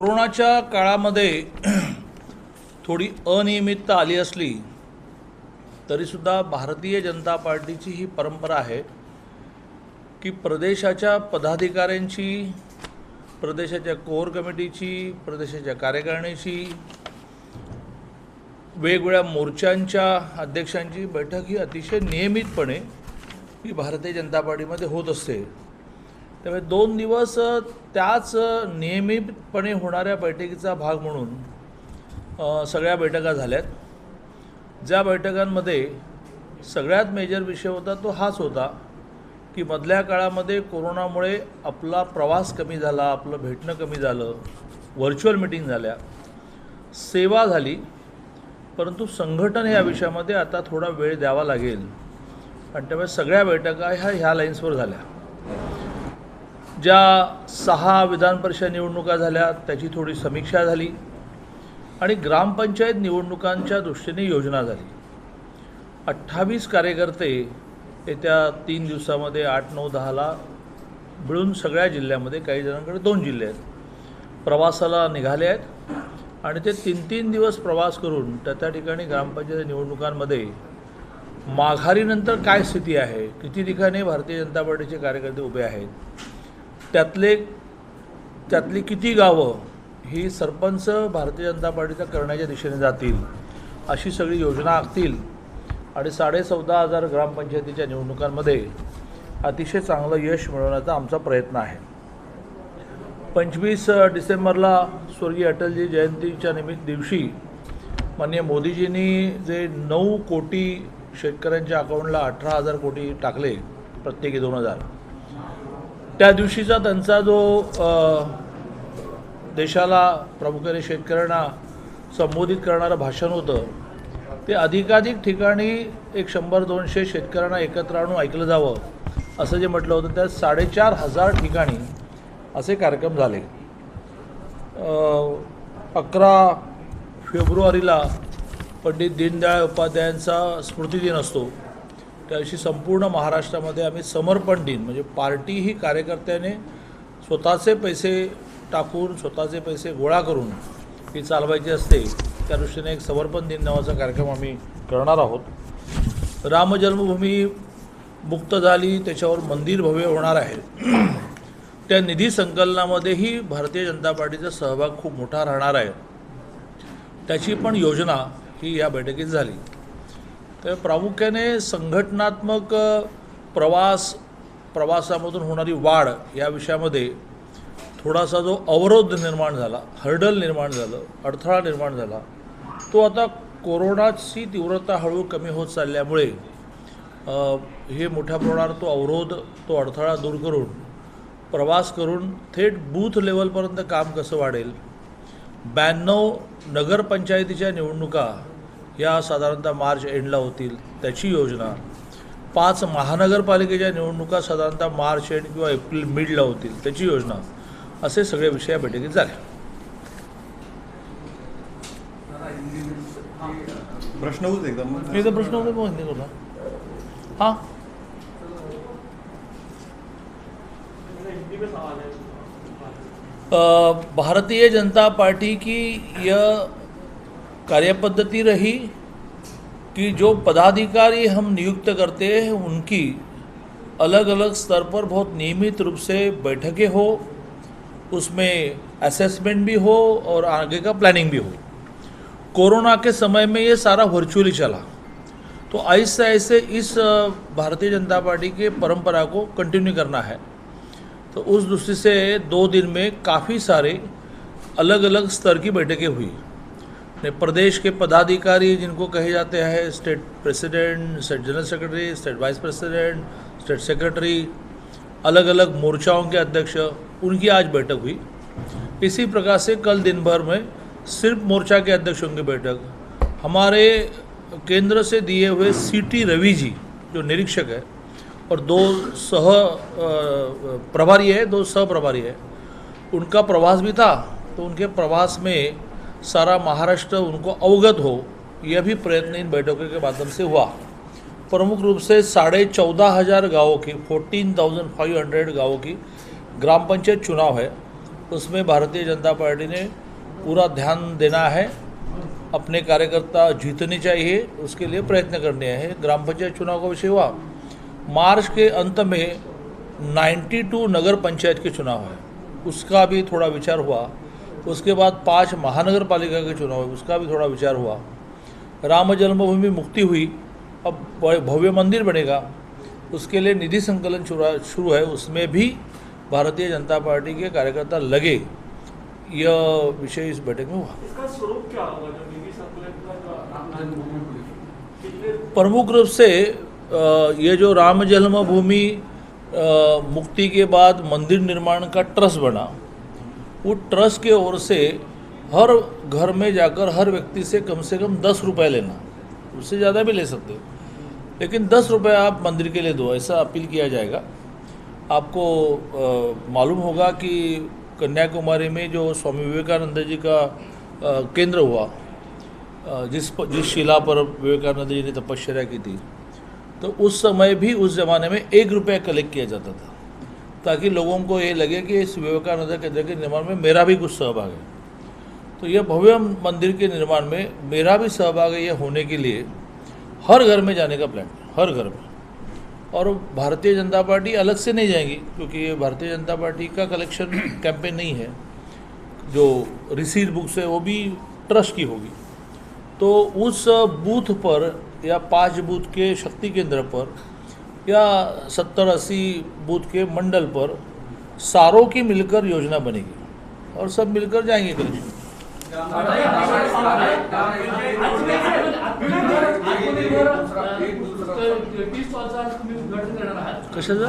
कोरोनाच्या काळामध्ये थोडी अनियमितता आली असली तरीसुद्धा भारतीय जनता पार्टीची ही परंपरा आहे की प्रदेशाच्या पदाधिकाऱ्यांची प्रदेशाच्या कोर कमिटीची प्रदेशाच्या कार्यकारिणीची वेगवेगळ्या मोर्चांच्या अध्यक्षांची बैठक ही अतिशय नियमितपणे ही भारतीय जनता पार्टीमध्ये होत असते. त्यामुळे दोन दिवस त्याच नियमितपणे होणाऱ्या बैठकीचा भाग म्हणून सगळ्या बैठका झाल्यात. ज्या बैठकांमध्ये सगळ्यात मेजर विषय होता तो हाच होता की मधल्या काळामध्ये कोरोनामुळे आपला प्रवास कमी झाला आपलं भेटणं कमी झालं व्हर्च्युअल मिटिंग झाल्या सेवा झाली परंतु संघटन या विषयामध्ये आता थोडा वेळ द्यावा लागेल. आणि त्यामुळे सगळ्या बैठका ह्या ह्या लाईन्सवर झाल्या. ज्या सहा विधान परिषद निवडणुका झाल्या त्याची थोडी समीक्षा झाली आणि ग्रामपंचायत निवडणुकांच्या दृष्टीने योजना झाली. अठ्ठावीस कार्यकर्ते येत्या तीन दिवसामध्ये आठ नऊ दहाला मिळून सगळ्या जिल्ह्यामध्ये काही जणांकडे दोन जिल्हे आहेत. प्रवासाला निघाले आहेत आणि ते तीन तीन दिवस प्रवास करून त्या त्या ठिकाणी ग्रामपंचायत निवडणुकांमध्ये माघारीनंतर काय स्थिती आहे किती ठिकाणी भारतीय जनता पार्टीचे कार्यकर्ते उभे आहेत त्यातले त्यातली किती गावं ही सरपंच भारतीय जनता पार्टीचा करण्याच्या दिशेने जातील अशी सगळी योजना आखतील आणि साडे चौदा हजार ग्रामपंचायतीच्या निवडणुकांमध्ये अतिशय चांगलं यश मिळवण्याचा आमचा प्रयत्न आहे. पंचवीस डिसेंबरला स्वर्गीय अटलजी जयंतीच्या निमित्त दिवशी माननीय मोदीजींनी जे नऊ कोटी शेतकऱ्यांच्या अकाउंटला अठरा हजार कोटी टाकले प्रत्येकी दोन हजार. त्या दिवशीचा त्यांचा जो देशाला प्रामुख्याने शेतकऱ्यांना संबोधित करणारं भाषण होतं ते अधिकाधिक ठिकाणी एक शंभर दोनशे शेतकऱ्यांना एकत्र आणून ऐकलं जावं असं जे म्हटलं होतं त्यात साडेचार हजार ठिकाणी असे कार्यक्रम झाले. अकरा फेब्रुवारीला पंडित दीनदयाळ उपाध्यायांचा स्मृतिदिन असतो. त्या संपूर्ण महाराष्ट्रामध्ये आम्ही समर्पण दिन म्हणजे पार्टी ही कार्यकर्त्याने स्वतःचे पैसे टाकून स्वतःचे पैसे गोळा करून ती चालवायची असते त्या दृष्टीने एक समर्पण दिन नावाचा कार्यक्रम आम्ही करणार आहोत. रामजन्मभूमी मुक्त झाली त्याच्यावर मंदिर भव्य होणार आहे. त्या निधी संकलनामध्येही भारतीय जनता पार्टीचा सहभाग खूप मोठा राहणार आहे. त्याची पण योजना ही या बैठकीत झाली. तर प्रामुख्याने संघटनात्मक प्रवास प्रवासामधून होणारी वाढ या विषयामध्ये थोडासा जो अवरोध निर्माण झाला हर्डल निर्माण झालं अडथळा निर्माण झाला तो आता कोरोनाची तीव्रता हळू कमी होत चालल्यामुळे हे मोठ्या प्रमाणावर तो अवरोध तो अडथळा दूर करून प्रवास करून थेट बूथ लेवलपर्यंत काम कसं वाढेल? ब्याण्णव नगरपंचायतीच्या निवडणुका या साधारणतः मार्च एंडला होतील त्याची योजना. पाच महानगरपालिकेच्या निवडणुका साधारणतः मार्च एंड किंवा एप्रिल मिडला होतील त्याची योजना. असे सगळे विषय या बैठकीत झाले. प्रश्न होत एकदम एकदा प्रश्न होता हिंदीत होता. हाँ? भारतीय जनता पार्टी की यह कार्यपद्धति रही कि जो पदाधिकारी हम नियुक्त करते हैं, उनकी अलग अलग स्तर पर बहुत नियमित रूप से बैठकें हो, उसमें असेसमेंट भी हो और आगे का प्लानिंग भी हो। कोरोना के समय में ये सारा वर्चुअली चला। तो ऐसे ऐसे इस भारतीय जनता पार्टी के परंपरा को कंटिन्यू करना है। तो उस दृष्टि से दो दिन में काफ़ी सारे अलग अलग स्तर की बैठकें हुई। प्रदेश के पदाधिकारी जिनको कहे जाते हैं state president state general secretary state vice president state secretary अलग अलग मोर्चाओं के अध्यक्ष, उनकी आज बैठक हुई। इसी प्रकार से कल दिन भर में सिर्फ़ मोर्चा के अध्यक्षों की बैठक। हमारे केंद्र से दिए हुए सी टी रवि जी, जो निरीक्षक है, और दो सह प्रभारी है, दो सह प्रभारी है, उनका प्रवास भी था तो उनके प्रवास में सारा महाराष्ट्र उनको अवगत हो यह भी प्रयत्न इन बैठकों के माध्यम से हुआ। प्रमुख रूप से साढ़े चौदह हज़ार गाँवों की फोर्टीन थाउज़ेंड फाइव हंड्रेड गाँवों की ग्राम पंचायत चुनाव है। उसमें भारतीय जनता पार्टी ने पूरा ध्यान देना है, अपने कार्यकर्ता जीतने चाहिए, उसके लिए प्रयत्न करने हैं। ग्राम पंचायत चुनाव का विषय हुआ। मार्च के अंत में 92 नगर पंचायत के चुनाव है। उसका भी थोड़ा विचार हुआ। उसके बाद पाँच महानगर पालिका के चुनाव हुए उसका भी थोड़ा विचार हुआ। राम जन्मभूमि मुक्ति हुई अब भव्य मंदिर बनेगा। उसके लिए निधि संकलन शुरू है उसमें भी भारतीय जनता पार्टी के कार्यकर्ता लगे। यह विषय इस बैठक में हुआ। इसका स्वरूप क्या होगा? प्रमुख रूप से ये जो राम जन्मभूमि मुक्ति के बाद मंदिर निर्माण का ट्रस्ट बना। वो ट्रस्ट के ओर से हर घर में जाकर हर व्यक्ति से कम से कम दस रुपये लेना। उससे ज़्यादा भी ले सकते हो। लेकिन दस रुपये आप मंदिर के लिए दो ऐसा अपील किया जाएगा। आपको मालूम होगा कि कन्याकुमारी में जो स्वामी विवेकानंद जी का अ, केंद्र हुआ जिस प- जिस शिला पर विवेकानंद जी ने तपस्या की थी तो उस समय भी उस ज़माने में एक रुपया कलेक्ट किया जाता था। ताकि लोगों को ये लगे कि इस विवेकानंद केंद्र के निर्माण में मेरा भी कुछ सहभाग है। तो यह भव्य मंदिर के निर्माण में मेरा भी सहभाग है यह होने के लिए हर घर में जाने का प्लान हर घर में। और भारतीय जनता पार्टी अलग से नहीं जाएँगी, क्योंकि ये भारतीय जनता पार्टी का कलेक्शन कैंपेन नहीं है। जो रिसीट बुक्स है वो भी ट्रस्ट की होगी। तो उस बूथ पर या पाँच बूथ के शक्ति केंद्र पर या सत्तर अस्सी बूथ के मंडल पर सारों की मिलकर योजना बनेगी और सब मिलकर जाएंगे कलेक्शन कशाचं?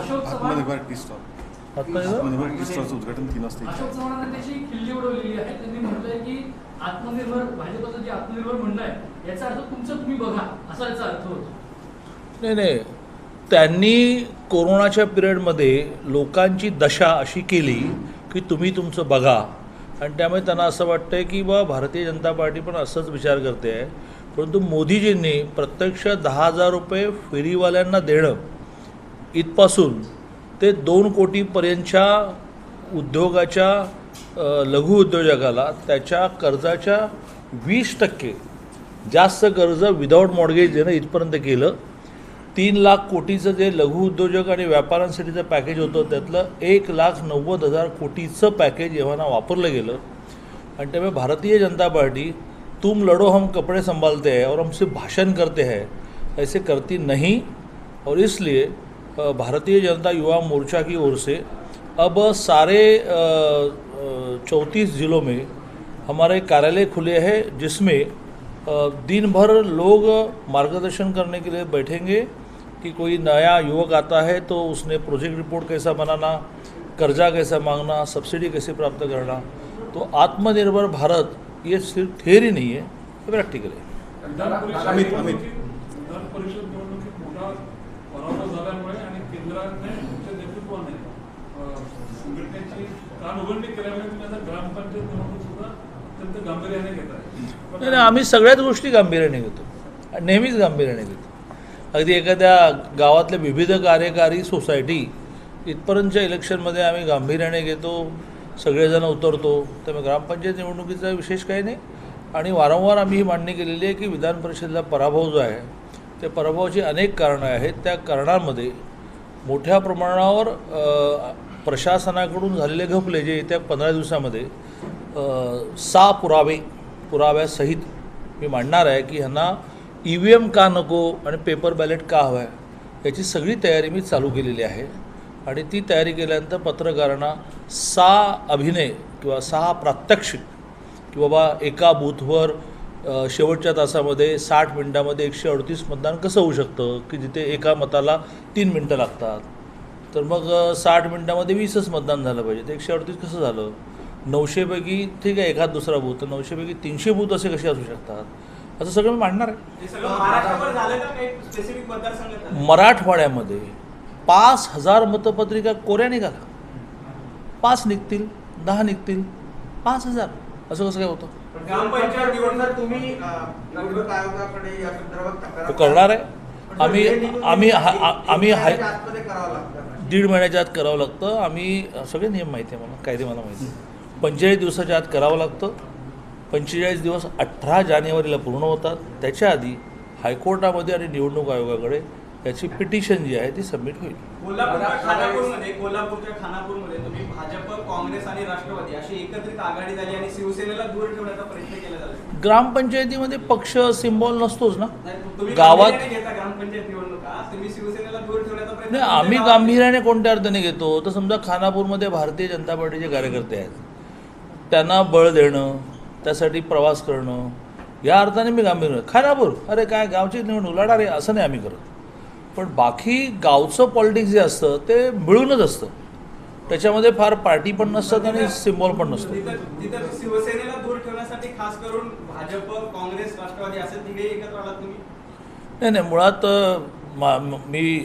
उद्घाटन तीन वाजता अशोक चव्हाणांनी त्याची खिल्ली उडवलेली आहे. त्यांनी म्हटलंय की आत्मनिर्भर भाजपचं जे आत्मनिर्भर म्हणणं आहे याचा अर्थ तुमचं तुम्ही बघा असा याचा अर्थ होतो. नाही नाही. त्यांनी कोरोनाच्या पिरियडमध्ये लोकांची दशा अशी केली की तुम्ही तुमचं बघा. आणि त्यामुळे त्यांना असं वाटतंय की बा भारतीय जनता पार्टी पण असंच विचार करते आहे. परंतु मोदीजींनी प्रत्यक्ष दहा हजार रुपये फेरीवाल्यांना देणं इथपासून ते दोन कोटीपर्यंतच्या उद्योगाच्या लघु उद्योजकाला त्याच्या कर्जाच्या वीस टक्के जास्त कर्ज विदाऊट मॉडगेज देणं इथपर्यंत केलं. तीन लाख कोटीचं जे लघु उद्योजक आणि व्यापाऱ्यांसाठीचं पॅकेज होतं त्यातलं एक लाख नव्वद हजार कोटीचं पॅकेज एव्हाना वापरलं गेलं. आणि त्यामुळे भारतीय जनता पार्टी तुम लड़ो हम कपड़े संभालते हैं और हमसे भाषण करते हैं ऐसे करती नहीं. और इसलिए भारतीय जनता युवा मोर्चा की ओर से अब सारे चौंतीस ज़िलों में हमारे कार्यालय खुले हैं जिसमें दिन भर लोग मार्गदर्शन करने के लिए बैठेंगे कि कोई नया युवक आता है तो उसने प्रोजेक्ट रिपोर्ट कैसा बनाना कर्जा कैसा मांगना सब्सिडी कैसे प्राप्त करना तो आत्मनिर्भर भारत ये सिर्फ थियरी नहीं है ये प्रैक्टिकल है। विधान परिषद अमित, अमित. निवडणुकीत- विधान परिषद निवडणुकीत मोठा पराभव झाल्यामुळे आणि केंद्राने तुमच्या नेतृत्वाने अं, संघटनेची कान उघडणी केल्यामुळे तुम्ही आता ग्रामपंचायत निवडणूक सुद्धा अत्यंत गांभीर्याने घेत आहे नाही नाही, आम्ही सगळ्याच गोष्टी गांभीर्याने घेतो. आणि नेहमीच गांभीर्याने घेतो. अगदी एखाद्या गावातल्या विविध कार्यकारी सोसायटी इथपर्यंतच्या इलेक्शनमध्ये आम्ही गांभीर्याने घेतो सगळेजण उतरतो. त्यामुळे ग्रामपंचायत निवडणुकीचा विशेष काही नाही. आणि वारंवार आम्ही ही मांडणी केलेली आहे की विधान परिषदेला पराभव जो आहे त्या पराभवाची अनेक कारणं आहेत. त्या कारणांमध्ये मोठ्या प्रमाणावर प्रशासनाकडून झालेले घपले जे येत्या पंधरा दिवसामध्ये सा सहा पुरावे पुराव्यासहित मी मांडणार आहे की ह्यांना ई व्ही एम का नको आणि पेपर बॅलेट का हवं आहे याची सगळी तयारी मी चालू केलेली आहे. आणि ती तयारी केल्यानंतर पत्रकारांना सहा अभिनय किंवा सहा प्रात्यक्षिक की बाबा एका बूथवर शेवटच्या तासामध्ये साठ मिनटामध्ये एकशे अडतीस मतदान कसं होऊ शकतं? की जिथे एका मताला तीन मिनटं लागतात. तर मग साठ मिनटामध्ये वीसच मतदान झालं पाहिजे. तर एकशे अडतीस कसं झालं? नऊशेपैकी ठीक आहे एखाद दुसरा बूथ तर नऊशेपैकी तीनशे बूथ असे कसे असू शकतात? असं सगळं मी मांडणार आहे? मराठवाड्यामध्ये पाच हजार मतपत्रिका कोऱ्या निघाला पाच निघतील दहा निघतील पाच हजार. असं कसं काय होतं? करणार आहे. आम्ही आम्ही. हा- आम्ही हाय दीड महिन्याच्या आत करावं लागतं. आम्ही सगळे नियम माहिती आहे मला कायदे मला माहिती आहे. पंचेचाळीस दिवसाच्या आत करावं लागतं. पंचेचाळीस दिवस अठरा जानेवारीला पूर्ण होतात. त्याच्या आधी हायकोर्टामध्ये आणि निवडणूक आयोगाकडे याची पिटिशन जी आहे ती सबमिट होईल. कोल्हापूरच्या खानापूरमध्ये कोल्हापूरच्या खानापूरमध्ये तुम्ही भाजप काँग्रेस आणि राष्ट्रवादी अशी एकत्रित आघाडी झाली आणि शिवसेनेला दूर ठेवण्याचा प्रयत्न केला जातो ग्रामपंचायतीमध्ये पक्ष सिम्बॉल नसतोच ना? गावात ग्रामपंचायत निवडणुका तुम्ही शिवसेनेला दूर ठेवण्याचा प्रयत्न नाही. आम्ही गांभीर्याने कोणत्या अर्थाने घेतो? तर समजा खानापूरमध्ये भारतीय जनता पार्टीचे कार्यकर्ते आहेत. त्यांना बळ देणं त्यासाठी प्रवास करणं या अर्थाने मी गांभीर्य खानापूर अरे काय गावची निवडणूक लढा रे असं नाही आम्ही करत. पण बाकी गावचं पॉलिटिक्स जे असतं ते मिळूनच असतं. त्याच्यामध्ये फार पार्टी पण नसतात आणि सिम्बॉल पण नसतो. नाही नाही मुळात मी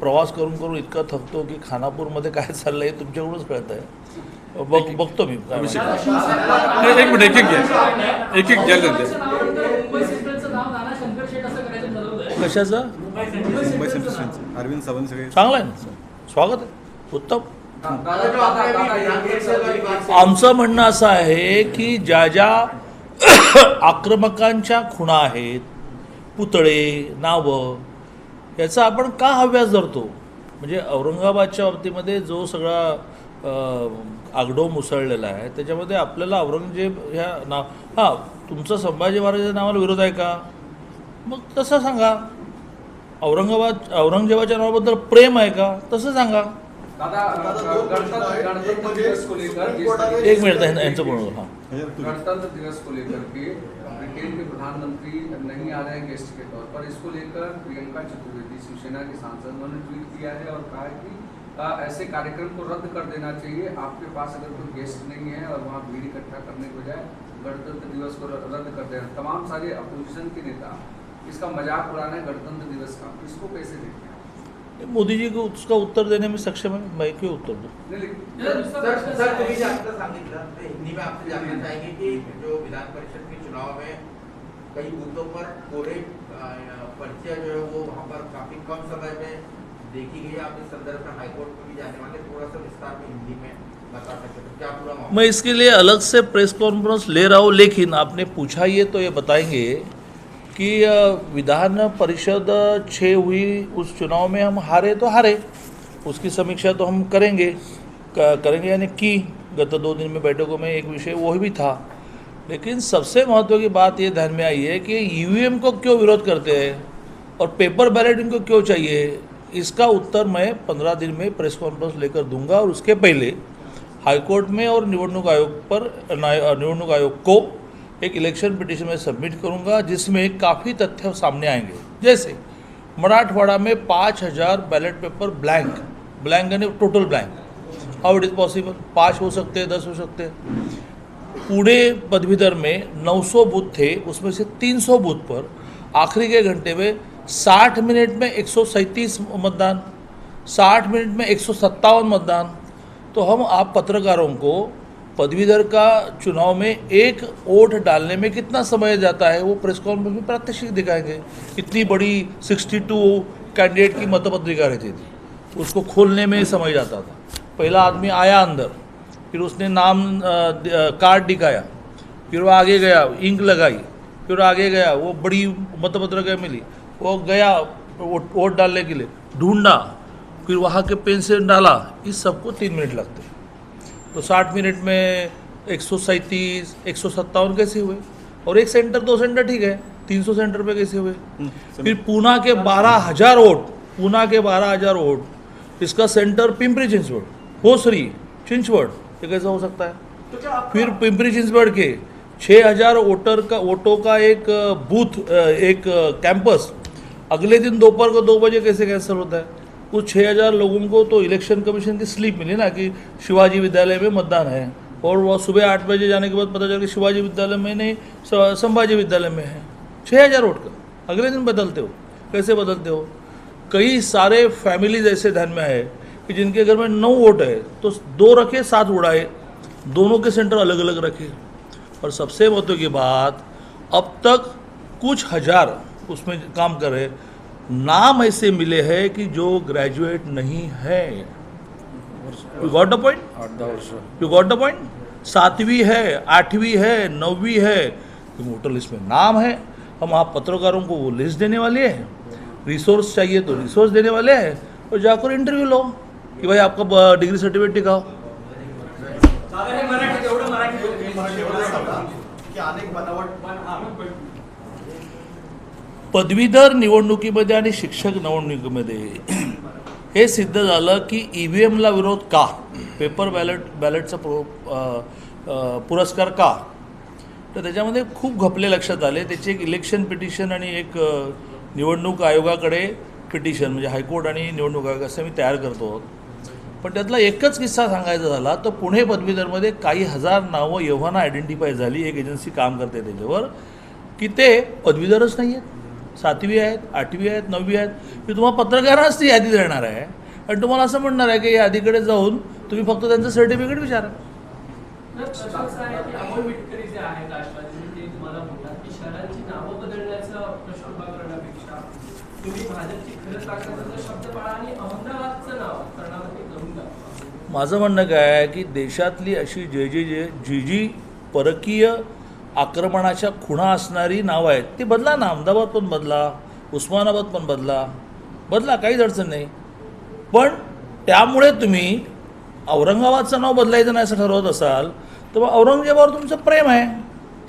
प्रवास करून करून इतका थकतो की खानापूरमध्ये काय चाललं आहे तुमच्याकडूनच कळत आहे बघ बघतो मी. काय. नाही, एक मिनिट एक एक घ्या एक एक घ्या. त्यांचे मुंबई सेंट्रलचं नाव नाना शंकर शेठ असं करायचं ठरवलंय कशाचं? मुंबई सेंट्रल अरविंद सावंत सगळे. चांगलं आहे ना स्वागत आहे. उत्तम. आमचं म्हणणं असं आहे की ज्या ज्या आक्रमकांच्या खुणा आहेत पुतळे नावं याचा आपण का हव्यास धरतो? म्हणजे औरंगाबादच्या बाबतीमध्ये जो सगळा आगडो मुसळलेला आहे. त्याच्यामध्ये आपल्याला औरंगजेब ह्या नाव हां तुमचं संभाजी महाराजांच्या नावाला विरोध आहे का? मग तसं सांगा. औरंगाबाद औरंगजेबाच्या नावाबद्दल प्रेम आहे का? तसं सांगा. एक मिनिट यांचं यांचं बोलणं हां. गणतंत्र दिवस को लेकर के ब्रिटेन के प्रधानमंत्री नहीं आ रहे हैं गेस्ट के तौर पर इसको लेकर प्रियंका चतुर्वेदी शिवसेना के सांसद उन्होंने ट्वीट किया है और कहा है कि अ, ऐसे कार्यक्रम को रद्द कर देना चाहिए आपके पास अगर कोई गेस्ट नहीं है और वहाँ भीड़ इकट्ठा करने के बजाय गणतंत्र दिवस को रद्द कर देना तमाम सारे अपोजिशन के नेता इसका मज़ाक उड़ा रहे हैं गणतंत्र दिवस का इसको कैसे देखते हैं मोदी जी को उसका उत्तर देने में सक्षम है मैं क्यों उत्तर दूँ ते हिंदी में आपसे जानना चाहेंगे कि जो विधान परिषद के चुनाव में कई बूथों पर कोरे अ, जो है वो वहाँ पर काफ़ी कम समय में देखी गई आप इस संदर्भ में हाईकोर्ट भी जाने वाले थोड़ा सा विस्तार में हिंदी में तो मैं इसके लिए अलग से प्रेस कॉन्फ्रेंस ले रहा हूँ, लेकिन आपने पूछा ये तो ये बताएँगे कि विधान परिषद छः हुई उस चुनाव में हम हारे तो हारे, उसकी समीक्षा तो हम करेंगे। करेंगे यानी की, गत दो दिन में बैठकों में एक विषय वो भी था। लेकिन सबसे महत्व की बात ये ध्यान में आई है कि ईवीएम को क्यों विरोध करते हैं और पेपर बैलेट इनको क्यों चाहिए? इसका उत्तर मैं पंद्रह दिन में प्रेस कॉन्फ्रेंस लेकर दूँगा और उसके पहले हाईकोर्ट में और निवडणूक आयोग पर निवडणूक आयोग को एक इलेक्शन पिटिशन में सबमिट करूँगा, जिसमें काफ़ी तथ्य सामने आएँगे। जैसे, मराठवाड़ा में पाँच हज़ार बैलेट पेपर ब्लैंक ब्लैंक यानी total blank how it is possible पाँच हो सकते हैं, दस हो सकते हैं। पुणे पदवीधर में 900 बूथ थे, उसमें से 300 बूथ पर आखिरी के घंटे में 60 मिनट में एक सौ सैंतीस मतदान 60 मिनट में एक सौ सत्तावन मतदान। तो हम आप पत्रकारों को पदवीधर का चुनाव में एक वोट डालने में कितना समय जाता है वो प्रेस कॉन्फ्रेंस में प्रात्यक्षिक दिखाएँगे। इतनी बड़ी 62 कैंडिडेट की मतपत्रिका रहती थी। उसको खोलने में समय जाता था। पहला आदमी आया अंदर, फिर उसने नाम कार्ड दिखाया, फिर वो आगे गया, इंक लगाई, फिर आगे गया, वो बड़ी मतपत्रिका मिली। वो गया वोट वोट डालने के लिए ढूंढा फिर वहाँ के पेन से डाला इस सबको तीन मिनट लगते। तो साठ मिनट में एक सौ सैंतीस एक सौ सत्तावन कैसे हुए? और एक सेंटर दो सेंटर ठीक है तीन सौ सेंटर पे कैसे हुए? फिर पूना के बारह हज़ार वोट पूना के बारह हज़ार वोट इसका सेंटर पिंपरी चिंचवड़ होसरी चिंचवड़ ये कैसे हो सकता है? फिर पिंपरी चिंचवड़ के छः हज़ार वोटर का वोटों का एक बूथ एक कैंपस अगले दिन दोपहर को दो बजे कैसे कैंसिल होता है? उस छः हज़ार लोगों को तो इलेक्शन कमीशन की स्लिप मिली ना कि शिवाजी विद्यालय में मतदान है। और वह सुबह आठ बजे जाने के बाद पता चला कि शिवाजी विद्यालय में नहीं संभाजी विद्यालय में है। छः हज़ार वोट का। अगले दिन बदलते हो। कैसे बदलते हो? कई सारे फैमिलीज़ ऐसे ध्यान में है कि जिनके घर में नौ वोट है तो दो रखे, सात उड़ाए। दोनों के सेंटर अलग अलग रखे। और सबसे महत्व की बात, अब तक कुछ हज़ार उसमें काम कर रहे नाम ऐसे मिले हैं कि जो ग्रेजुएट नहीं है। You got the point you got the point सातवीं है आठवीं है नौवीं है। तो वोटर लिस्ट में नाम है। हम आप पत्रकारों को वो लिस्ट देने वाले हैं। रिसोर्स चाहिए तो रिसोर्स देने वाले हैं। और जाकर इंटरव्यू लो कि भाई आपका डिग्री सर्टिफिकेट दिखाओ। पदवीधर निवडणुकीमध्ये आणि शिक्षक निवडणुकीमध्ये. हे सिद्ध झालं की ई व्ही एमला विरोध का? पेपर बॅलेट बॅलेटचा प्रो पुरस्कार का? तर त्याच्यामध्ये खूप घपले लक्षात आले. त्याची एक इलेक्शन पिटिशन आणि एक निवडणूक आयोगाकडे पिटिशन म्हणजे हायकोर्ट आणि निवडणूक आयोग असं मी तयार करतो. पण त्यातला एकच किस्सा सांगायचा झाला तर पुणे पदवीधरमध्ये काही हजार नावं एव्हाना आयडेंटिफाय झाली. एक एजन्सी काम करते त्याच्यावर की ते पदवीधरच नाही आहेत सातवी आहेत आठवी आहेत नववी आहेत. मी तुम्हाला पत्रकारांच ती यादी देणार आहे. आणि तुम्हाला असं म्हणणार आहे की यादीकडे जाऊन तुम्ही फक्त त्यांचं सर्टिफिकेट विचारा. माझं म्हणणं काय आहे की देशातली अशी जे जे जे जी जी परकीय आक्रमणाच्या खुणा असणारी नावं आहेत. ती बदला ना अहमदाबाद पण बदला उस्मानाबाद पण बदला. बदला काहीच अडचण नाही. पण त्यामुळे तुम्ही औरंगाबादचं नाव बदलायचं नाही असं ठरवत असाल तर मग औरंगजेबावर तुमचं प्रेम आहे.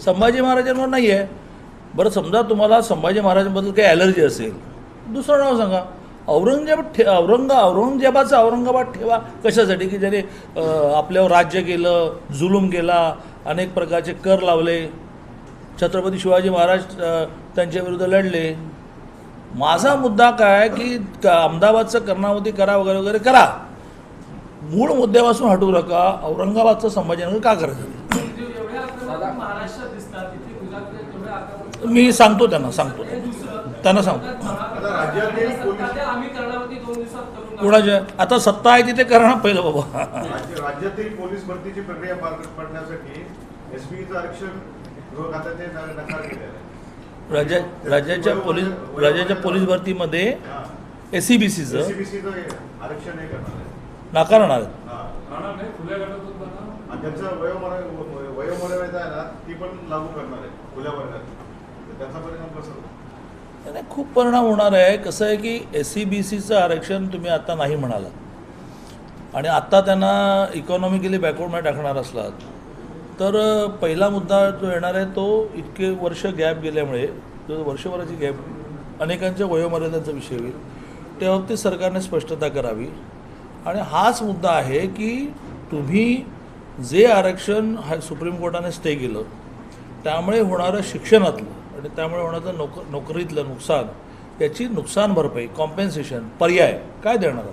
संभाजी महाराजांवर नाही आहे बरं समजा तुम्हाला संभाजी महाराजांबद्दल काही ॲलर्जी असेल दुसरं नाव सांगा. औरंगजेब ठे औरंग औरंगजेबाचं औरंगाबाद ठेवा. कशासाठी? की ज्याने आपल्यावर राज्य केलं जुलूम केला अनेक प्रकारचे कर लावले. छत्रपती शिवाजी महाराज अं, त्यांच्याविरुद्ध लढले. माझा मुद्दा काय? की क- अहमदाबादचं कर्णावती करा वगैरे वगैरे करा. मूळ मुद्द्यापासून हटू नका. औरंगाबादचं संभाजीनगर का करायचं? आक्रमक मी सांगतो त्यांना सांगतो त्यांना सांगतो आता राज्यातील पोलीस आम्ही कर्णावती दोन दिवसात करून दाखवू. कुणाच्या आता सत्ता आहे तिथे करा ना पहिलं बाबा. राज्य- राज्यातील पोलीस भरतीची प्रक्रिया पार पडण्यासाठी आरक्षण गृह नकार केलेला राज्या राज्याच्या पोलीस राज्याच्या पोलीस भरतीमध्ये एस सी बी सीचं आरक्षण नाकारणार वयोमर्यादा आहे ना ती पण लागू करणार आहे खुल्या वर्गात. त्याचा परिणाम कसा होतो त्याने खूप परिणाम होणार आहे. कसं आहे की एस सी बी सीचं आरक्षण तुम्ही आता नाही म्हणाला आणि आत्ता त्यांना इकॉनॉमिकली बॅकवर्डमध्ये टाकणार असलात. तर पहिला मुद्दा जो येणार आहे तो इतके वर्ष गॅप गेल्यामुळे जो वर्षभराची गॅप अनेकांच्या वयोमर्यादांचा विषय होईल त्या बाबतीत सरकारने स्पष्टता करावी. आणि हाच मुद्दा आहे की तुम्ही जे आरक्षण हा सुप्रीम कोर्टाने स्टे केलं त्यामुळे होणारं शिक्षणातलं आणि त्यामुळे होणारं नोक नोकरीतलं नुकसान याची नुकसान भरपाई कॉम्पेन्सेशन पर्याय काय देणार हो.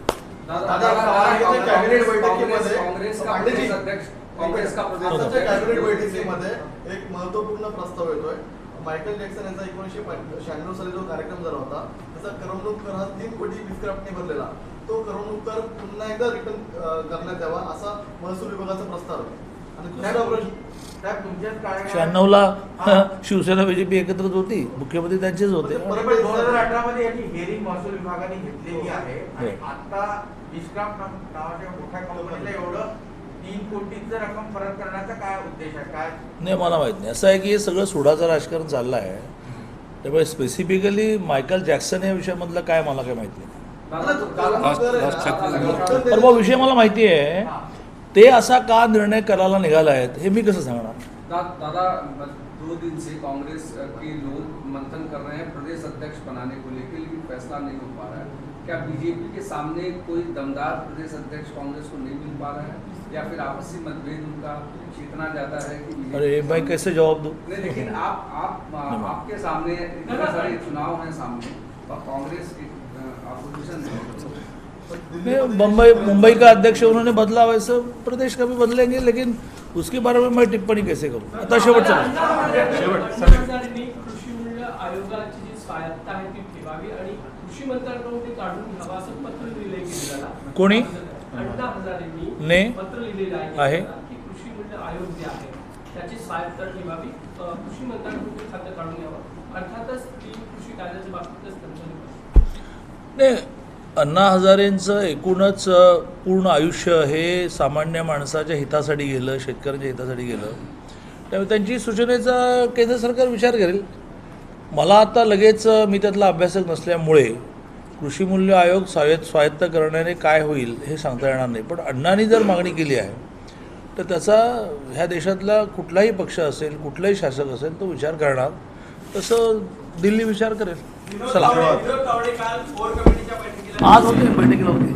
एक महत्त्वपूर्ण प्रस्ताव येतोय. मायकल जॅक्सन यांचा एकोणीसशे शहाण्णव साली जो कार्यक्रम झाला होता त्याचा करमणूक कर हा तीन कोटी विस्क्राफ्टने भरलेला. तो करमणूक कर पुन्हा एकदा रिटर्न करण्यात यावा असा महसूल विभागाचा प्रस्ताव आहे. आणि दुसरा प्रश्न काळात शहाण्णवला शिवसेना बीजेपी एकत्रच होती. मुख्यमंत्री त्यांचेच होते. दोन हजार अठरा मध्ये याची हेअरिंग महसूल विभागाने घेतलेली आहे. आणि हो. आता नावाच्या मोठ्या कंपनीला एवढं नाही मला माहीत नाही. असं आहे की हे सगळं सुडाचं राजकारण चाललं आहे त्यामुळे स्पेसिफिकली मायकल जॅक्सन या विषयामधलं काय मला काय माहिती नाही. विषय मला माहिती आहे. ते असा का निर्णय करायला निघाला आहेत हे मी कसं सांगणार? दादा दो दिन से कांग्रेस के लोग मंथन कर रहे हैं प्रदेश अध्यक्ष बनाने को लेकर लेकिन फैसला नहीं हो पा रहा है। क्या बीजेपी के सामने कोई दमदार प्रदेश अध्यक्ष कांग्रेस को नहीं मिल पा रहा है? या फिर आपसी मतभेद उनका इतना ज्यादा है कि अरे भाई कैसे जवाब दूँ? नहीं लेकिन आप आप आपके सामने इतने सारे चुनाव हैं सामने कांग्रेस की अपोजिशन मुंबई मुंबई का अध्यक्ष उन्होंने बदला वैसे प्रदेश का भी बदलेंगे लेकिन उसके बारे में मैं टिप्पणी कैसे करूँ आता शेवटचं पंतप्रधानांनी कृषी मूल्य आयोगाची जी स्वायत्ता आहे ती ठेवावी आणि कृषी मंत्र्यांकडून ते काढून घ्यावं असं पत्र लिहिलंय केंद्राला कोणी? ने? आहे आहे? केंद्राला की कृषी मूल्य आयोग जे आहे त्याची स्वायत्ता ठेवावी अ, कृषी मंत्र्यांकडून ते खातं काढून घ्यावं अर्थातच ती कृषी कायद्याच्या बाबतीतच त्यांचं निवड. नाही अण्णा हजारेंचं एकूणच पूर्ण आयुष्य हे सामान्य माणसाच्या हितासाठी गेलं शेतकऱ्यांच्या हितासाठी गेलं. त्यामुळे त्यांची सूचनेचा केंद्र सरकार विचार करेल. मला आता लगेच मी त्यातला अभ्यासक नसल्यामुळे कृषी मूल्य आयोग स्वायत्त स्वायत्त करण्याने काय होईल हे सांगता येणार नाही. पण अण्णांनी जर मागणी केली आहे तर त्याचा ह्या देशातला कुठलाही पक्ष असेल कुठलाही शासक असेल तो विचार करणार. तसं दिल्ली विचार करेल. चला. आज होते बैठकीला होते.